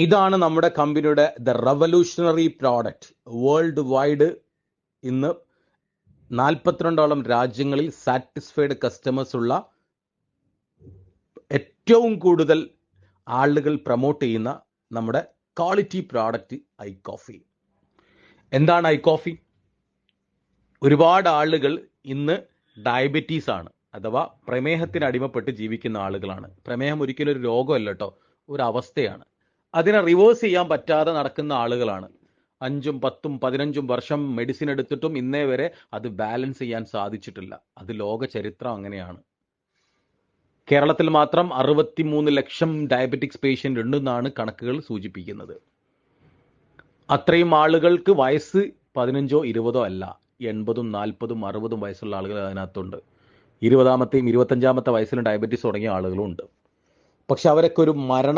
ഇതാണ് നമ്മുടെ കമ്പനിയുടെ the revolutionary product world wide ഇന്ന് നാൽപ്പത്തിരണ്ടോളം രാജ്യങ്ങളിൽ സാറ്റിസ്ഫൈഡ് കസ്റ്റമേഴ്സ് ഉള്ള ഏറ്റവും കൂടുതൽ ആളുകൾ പ്രൊമോട്ട് ചെയ്യുന്ന നമ്മുടെ ക്വാളിറ്റി പ്രോഡക്റ്റ് ഐ കോഫി. എന്താണ് ഐ കോഫി? ഒരുപാട് ആളുകൾ ഇന്ന് ഡയബറ്റീസ് ആണ് അഥവാ പ്രമേഹത്തിന് അടിമപ്പെട്ട് ജീവിക്കുന്ന ആളുകളാണ്. പ്രമേഹം ഒരിക്കലും ഒരു രോഗമല്ല കേട്ടോ ഒരു അവസ്ഥയാണ്. അതിനെ റിവേഴ്സ് ചെയ്യാൻ പറ്റാതെ നടക്കുന്ന ആളുകളാണ്. അഞ്ചും പത്തും പതിനഞ്ചും വർഷം മെഡിസിൻ എടുത്തിട്ടും ഇന്നേ വരെ അത് ബാലൻസ് ചെയ്യാൻ സാധിച്ചിട്ടില്ല. അത് ലോക ചരിത്രം അങ്ങനെയാണ്. കേരളത്തിൽ മാത്രം അറുപത്തിമൂന്ന് ലക്ഷം ഡയബറ്റിക്സ് പേഷ്യന്റ് ഉണ്ടെന്നാണ് കണക്കുകൾ സൂചിപ്പിക്കുന്നത്. അത്രയും ആളുകൾക്ക് വയസ്സ് പതിനഞ്ചോ ഇരുപതോ അല്ല എൺപതും നാൽപ്പതും അറുപതും വയസ്സുള്ള ആളുകൾ അതിനകത്തുണ്ട്. ഇരുപതാമത്തെയും ഇരുപത്തഞ്ചാമത്തെ വയസ്സിലും ഡയബറ്റീസ് തുടങ്ങിയ ആളുകളും ഉണ്ട്. പക്ഷെ അവരൊക്കെ ഒരു മരണ